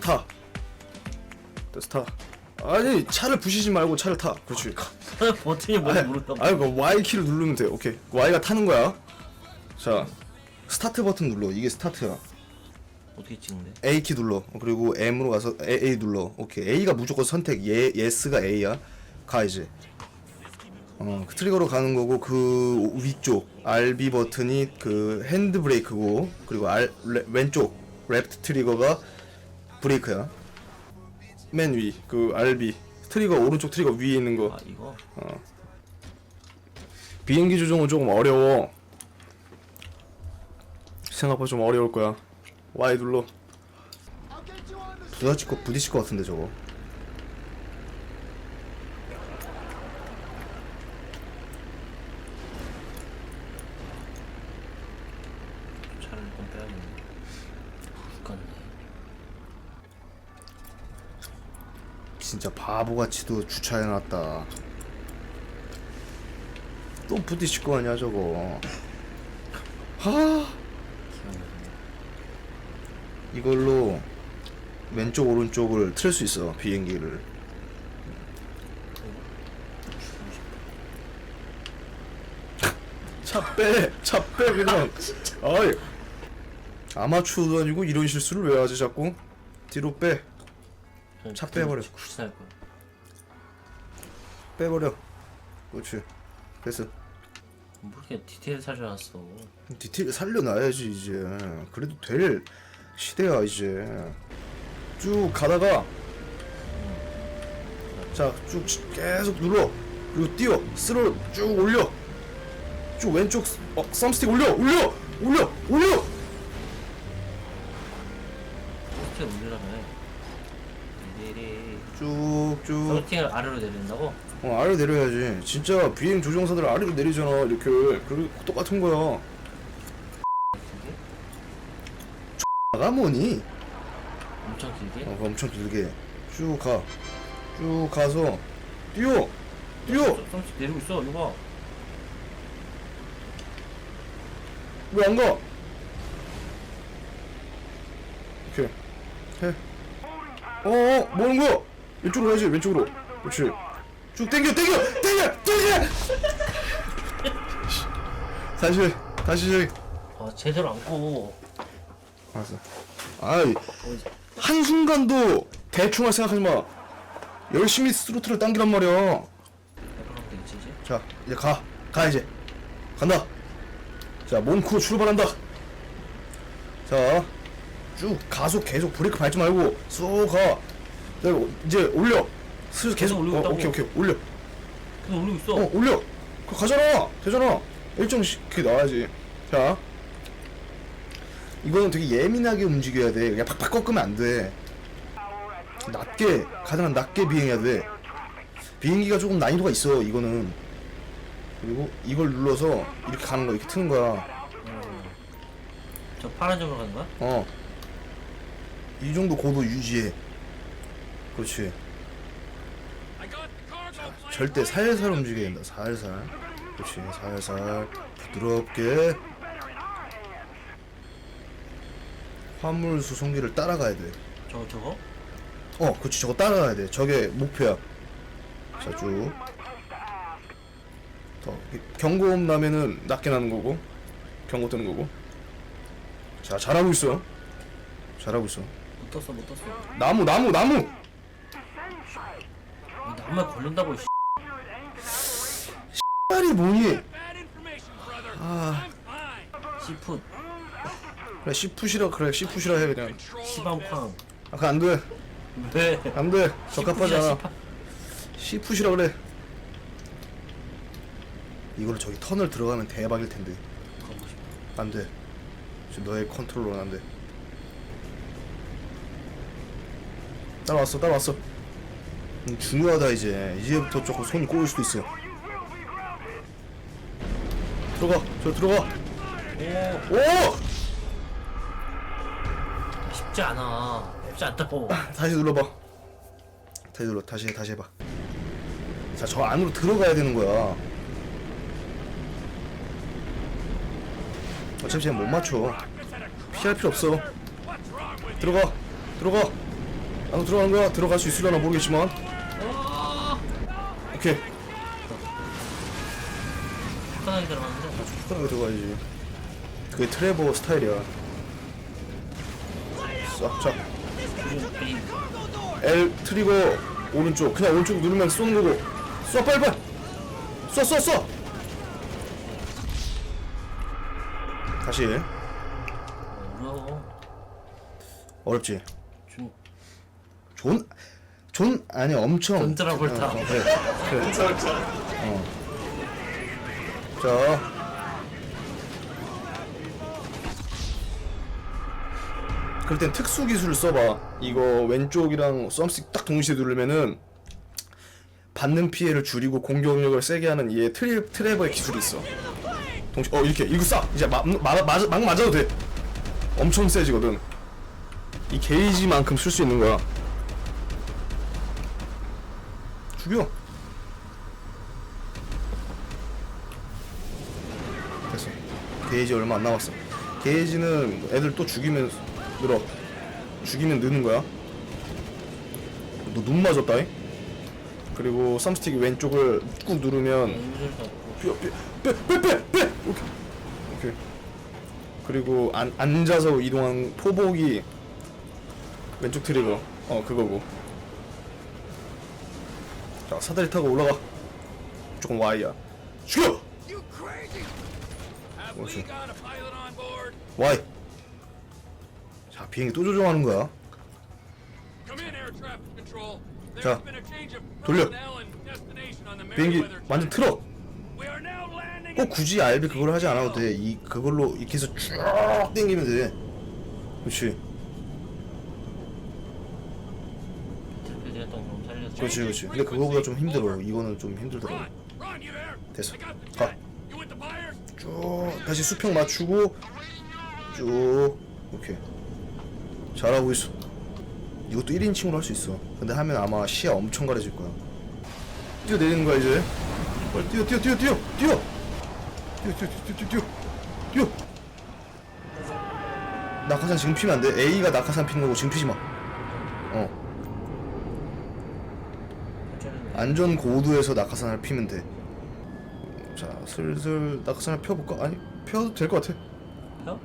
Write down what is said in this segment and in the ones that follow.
타. 됐어 타. 아니 차를 부시지 말고 차를 타. 그렇지. 버튼이 뭔지 모르겠다고. 아니 그 Y 키를 누르면 돼. 오케이. Y가 타는 거야. 자 스타트 버튼 눌러. 이게 스타트야. 어떻게 찍는데? A 키 눌러. 그리고 M으로 가서 A, A 눌러. 오케이. A가 무조건 선택. 예, 예스가 A야. 가 이제. 어, 그 트리거로 가는 거고 그 위쪽 RB 버튼이 그 핸드 브레이크고 그리고 R 레, 왼쪽 레프트 트리거가 브레이크야. 맨 위. 그 RB 트리거 오른쪽 트리거 위에 있는 거. 아 이거? 비행기 조종은 조금 어려워. 생각보다 좀 어려울 거야. Y 눌러. 부딪힐 거 부딪힐 것 같은데 저거. 차를 좀 빼야겠네. 진짜 바보같이도 주차해놨다. 또 부딪힐 거 아니야 저거. 하. 이걸로 왼쪽 오른쪽을 틀 수 있어 비행기를. 차 빼, 차빼 그냥. 아이. 아마추어도 아니고 이런 실수를 왜 하지 자꾸? 뒤로 빼, 저는 차 빼버려. 굿살 거야. 빼버려. 그렇지. 됐어. 뭐 이렇게 디테일 살려놨어. 디테일 살려놔야지 이제. 그래도 될 시대야 이제. 쭉 가다가 자쭉 계속 눌러. 그리고 뛰어. 스로 쭉 올려. 쭉 왼쪽 스- 어 썸스틱 올려 올려 올려 올려. 쭉쭉 서팅을 아래로 내린다고? 어, 아래로 내려야지. 진짜 비행 조종사들 아래로 내리잖아 이렇게. 그리고 똑같은 거야. 나가 뭐니? 엄청 길게? 어, 엄청 길게 쭉 가. 쭉 가서 뛰어. 뛰어. 조금씩 내리고 있어. 이거 봐. 왜안 가? 오케이. 해. 어, 어, 뭐 하는 거야? 왼쪽으로 가야지, 왼쪽으로. 그렇지. 쭉 당겨, 당겨, 당겨, 당겨! 다시, 다시. 아 제대로 안고. 알았어. 아이? 한순간도 대충 할 생각하지 마. 열심히 스로틀을 당기란 말이야. 자, 이제 가. 가, 이제. 간다. 자, 몬쿠 출발한다. 자, 쭉 가속 계속 브레이크 밟지 말고 쑥 가. 자, 이제 올려. 슬 계속 올리고 어, 있다고. 오케이, 오케이. 올려. 그냥 올리고 있어. 어, 올려. 그 가잖아. 되잖아. 일정 시, 그게 나와야지. 자. 이거는 되게 예민하게 움직여야 돼. 그냥 팍팍 꺾으면 안 돼. 낮게, 가능한 낮게 비행해야 돼. 비행기가 조금 난이도가 있어, 이거는. 그리고 이걸 눌러서 이렇게 가는 거야, 이렇게 트는 거야. 저 파란 점으로 가는 거야? 어. 이 정도 고도 유지해. 그렇지. 절대 살살 움직여야 된다. 살살. 그렇지. 살살. 부드럽게. 화물 수송기를 따라가야 돼. 저거 저거? 어, 그렇지. 저거 따라가야 돼. 저게 목표야. 자, 쭉. 더. 경고음 나면은 낮게 나는 거고. 경고 뜨는 거고. 자, 잘하고 있어. 잘하고 있어. 못 떴어 못 떴어. 나무, 나무, 나무! 나만 걸린다고 씨. 빨이 뭐니? 아. 시풋 그래, 시푸시라, 그래, 시푸시라 해, 그냥. 시방팡. 아, 그거 안 돼. 왜? 안 돼. 적합하잖아. 시푸시야, 시푸시라 그래. 이걸로 저기 터널 들어가면 대박일 텐데. 시방. 가고 싶어. 안 돼. 지금 너의 컨트롤은 안 돼. 따라왔어, 따라왔어. 음, 중요하다, 이제. 이제부터 조금 손이 꼬일 수도 있어. 들어가, 저 들어가. 오 오! 쉽지 않아. 쉽지 않다고. 다시 눌러봐. 다시 눌러, 다시 해, 다시 해봐. 자, 저 안으로 들어가야 되는 거야. 어차피 쟤못 맞춰. 피할 필요 없어. 들어가, 들어가. 안으로 들어가는 거야 들어갈 수 있으려나 모르겠지만 오케이. 편하게 들어갔는데. 편하게 들어가야지. 그게 트레버 스타일이야. 요즘 이 L 트리거 오른쪽. 그냥 오른쪽 누르면 쏘는 거고. 쏴 빨리 빨리. 쏴 쏴 쏴 다시. 어려워 어렵지? 좀 존, 존 아니 엄청. 존 트라볼타. 어, 어, 그래. 그래 어. 자 그럴 땐 특수 기술을 써봐. 이거 왼쪽이랑 썸씩 딱 동시에 누르면은 받는 피해를 줄이고 공격력을 세게 하는 얘 트리, 트레버의 기술이 있어. 동시 어 이렇게. 이거 쏴 이제 막, 막, 막, 막 맞아도 돼. 엄청 세지거든. 이 게이지만큼 쓸 수 있는 거야 죽여. 됐어. 게이지 얼마 안 남았어. 게이지는 애들 또 죽이면 늘어. 죽이면 느는 거야. 너 눈 맞았다잉? 그리고 썸스틱 왼쪽을 꾹 누르면 빼빼빼빼빼 오케이. 오케이. 그리고 안, 앉아서 이동한 포복이 왼쪽 트리거. 어 그거고 자 사다리 타고 올라가 조금 Y야 죽여 board? Y 자 비행기 또 조종하는 거야. 자, 돌려. 비행기 완전. 틀어 꼭 굳이 알비 그걸 하지 않아도 돼이 그걸로 이렇게 해서 쭉 당기면 돼 그렇지 트리플 했던 거 살려서 그렇지 그렇지. 근데 그거보다 좀 힘들어 이거는 좀 힘들더라고? 됐어. I got the 가. jet. You with the buyers? 쭉. 다시 수평 맞추고 쭉. 오케이. 잘하고 있어. 이것도 1인칭으로 할 수 있어. 근데 하면 아마 시야 엄청 가려질 거야. 뛰어내리는 거야 이제. 빨리 뛰어 뛰어 뛰어 뛰어 뛰어. 뛰어 뛰어 뛰어 뛰어 뛰어 뛰어. 낙하산 지금 피면 안돼. A가 낙하산 피는 거고 지금 피지 마 안전 고도에서 낙하산을 피면 돼. 자, 슬슬 낙하산을 펴볼까? 아니, 펴도 될 것 같아. 혀?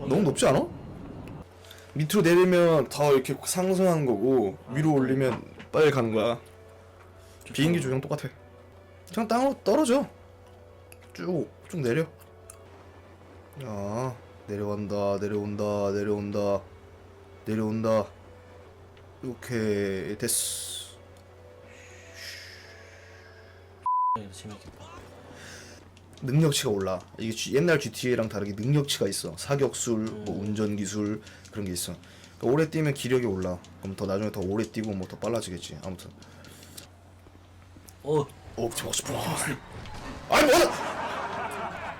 너무 높지 않아? 밑으로 내리면 더 이렇게 상승하는 거고 위로 올리면 빨리 가는 거야. 비행기 조형 똑같아. 그냥 땅으로 떨어져. 쭉, 쭉 내려. 야, 내려간다, 내려온다, 내려온다, 내려온다. 이렇게 됐어. 이거 재밌겠다 능력치가 올라. 이게 G- 옛날 GTA랑 다르게 능력치가 있어. 사격술, 뭐 운전 기술 그런 게 있어. 그러니까 오래 뛰면 기력이 올라. 그럼 더 나중에 더 오래 뛰고 뭐 더 빨라지겠지. 아무튼. 오 옵티머스 프라임. 아니 뭐야?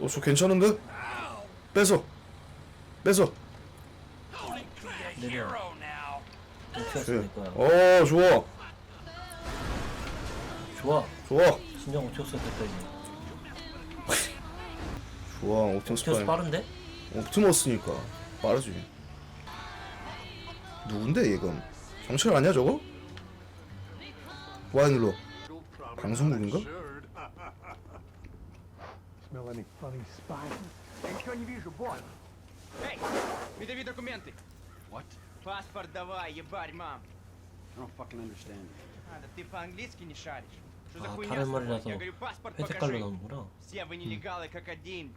어, 저 괜찮은데? 뺏어. 뺏어. 내려. 어떻게 그래. 거야 어, 좋아. 좋아 좋아. 신장 옵티어스 됐다 이제 좋아. 옵티머스 옵티어스 프라임. 빠른데? 옵티머스니까 빠르지. 누군데 얘건? 경찰 아니야 저거? 와이 눌러. 방송국인가? Smell any funny spices? Ничего не вижу, босс. Эй, видави документы. What? Паспорт давай, ебарь, мам. I don't fucking understand. А, да ты по-английски не шаришь. Что за 아 хуйня 다른 с тобой? 말이라서 Я говорю, паспорт 회색깔로 покажи. 나오는구나 Все вы нелегалы как один.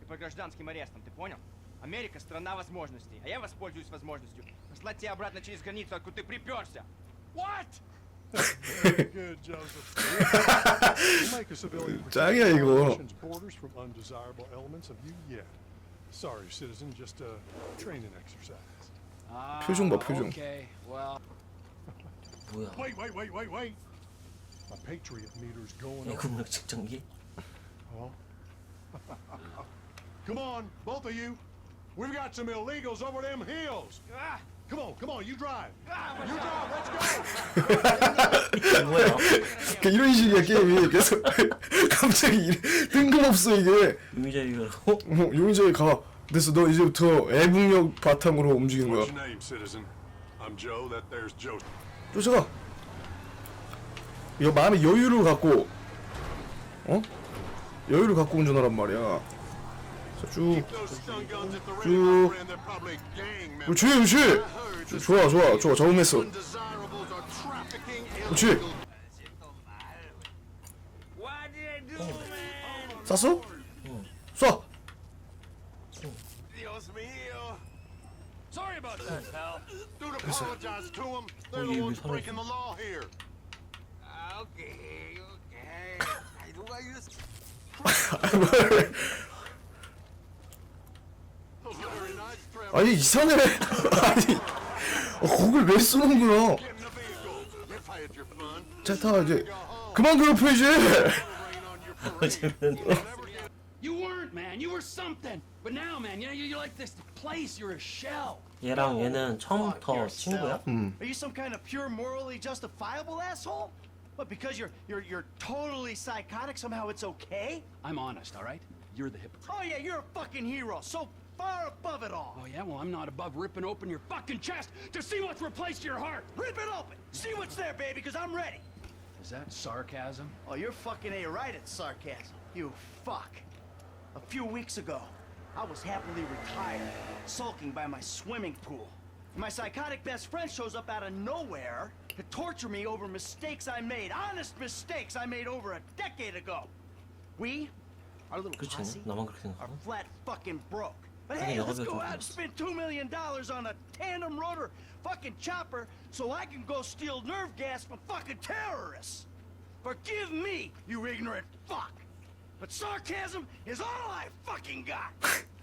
Ты по гражданским арестам, ты понял? Америка страна возможностей, а я воспользуюсь возможностью послать тебя обратно через границу, откуда ты приперся. What? Good, Joseph. we'll make a civilian 짱이야, protect 이거. our nation's borders from undesirable elements of you yet. Sorry, citizen, just a training exercise. 표정 봐, 표정. Okay, well, 뭐야 Wait, wait, wait, wait, wait. My Patriot meter's going up. 예금력 측정기? Oh. come on, both of you. We've got some illegals over them hills. Come on, come on, you drive. You drive, let's go. 뭐야? 그러니까 이런 식이야 게임이 계속 갑자기 이래- 뜬금없어 이게 용의자 이거라고? 뭐 용의자에 가 그래서 너 이제부터 애국력 바탕으로 움직이는 거야 What's your name, citizen? I'm Joe. That there's Joe. 쫓아가 이거 마음의 여유를 갖고 어? 여유를 갖고 운전하란 말이야 자쭉 the 쭉. members. 그렇지 그렇지 조- 좋아 좋아 좋아 적응했어 그렇지? 쐈어? 쏴. Sorry about that, pal. Dude, apologize to them. They're Oh, the ones breaking the law here. Okay, okay. 이랬어? Very nice, Trevor. 아니 이상해 아니 어, 곡을 왜 쏘는 거야 Get in the vehicle. You've had your fun. 자타 이제 그만 괴롭혀 이제 Rain on your. 재밌는데 You weren't, man. You were something. But now, man, you know, you- you're like this place. You're a shell. 얘랑 얘는 처음부터 친구야? 음 Are you some kind of pure morally justifiable asshole? What, because you're you're you're totally psychotic, somehow it's okay? I'm honest, all right? You're the hypocrite. Oh yeah, you're a fucking hero, so far above it all. Oh, yeah? Well, I'm not above ripping open your fucking chest to see what's replaced your heart. Rip it open! See what's there, baby, because I'm ready. Is that sarcasm? Oh, you're fucking A right at sarcasm. You fuck. A few weeks ago, I was happily retired, sulking by my swimming pool. My psychotic best friend shows up out of nowhere to torture me over mistakes I made, honest mistakes I made over a decade ago. We, our little 그렇지 posse, 나만 그렇게 are 생각하나? flat fucking broke. But I hey, think let's I'll go go out and first. spend two million dollars on a tandem rotor fucking chopper so I can go steal nerve gas from fucking terrorists. Forgive me, you ignorant fuck. But sarcasm is all I fucking got.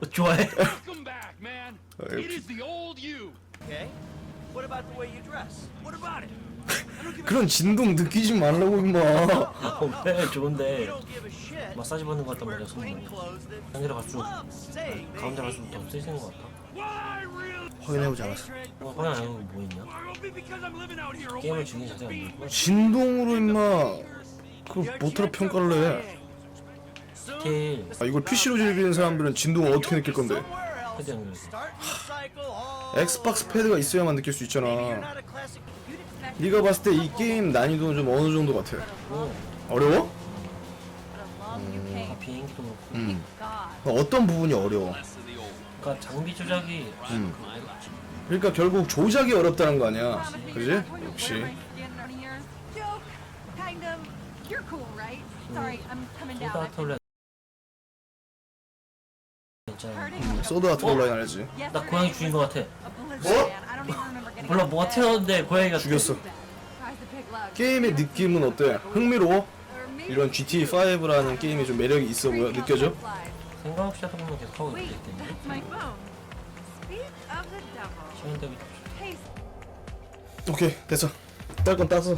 어, 좋아해 Welcome back, man. Uh, It is the old you. Okay. What about the way you dress? What about it? I don't give a 그런 진동 느끼지 말라고 임마 어, 왜 You 좋은데 don't give a shit. 마사지 받는 것 같단 Wear 말이야 clean 손으로 clothes that 상대를 갈수록 love saying they 가운데 hate 갈수록 you. 더 세지는 것 같아 확인해보지 않았어. 어, 화면 안 하고 뭐 있냐? 게임을 from 자세가 being 아니고. 진동으로 임마 그걸 gentrified. 평가를 해. 디테일. 아, 이걸 PC로 즐기는 사람들은 진동을 어떻게 느낄 건데? 패드 연결 엑스박스 패드가 있어야만 느낄 수 있잖아. 네가 봤을 때 이 게임 난이도는 좀 어느 정도 같아? 오, 어려워? 다 비행기도 그렇고. 음. 어떤 부분이 어려워 그러니까 장비 조작이 음. 그러니까 결국 조작이 어렵다는 거 아니야 그지? 역시. 소다. 소드 아트 온라인 알지? 나 고양이 죽인 것 같아 getting 몰라 뭐가 bed. 튀어나왔는데 고양이가 죽였어. 게임의 느낌은 어때? 흥미로워? 이런 GTA5라는 게임이 좀 매력이 있어 보여? 느껴져? 생각 없이 하다 보면 계속 하고 Wait, 있기 때문에 that's my phone. Speak of the devil. 시간 대비 Hey, 오케이 됐어 딸건 땄어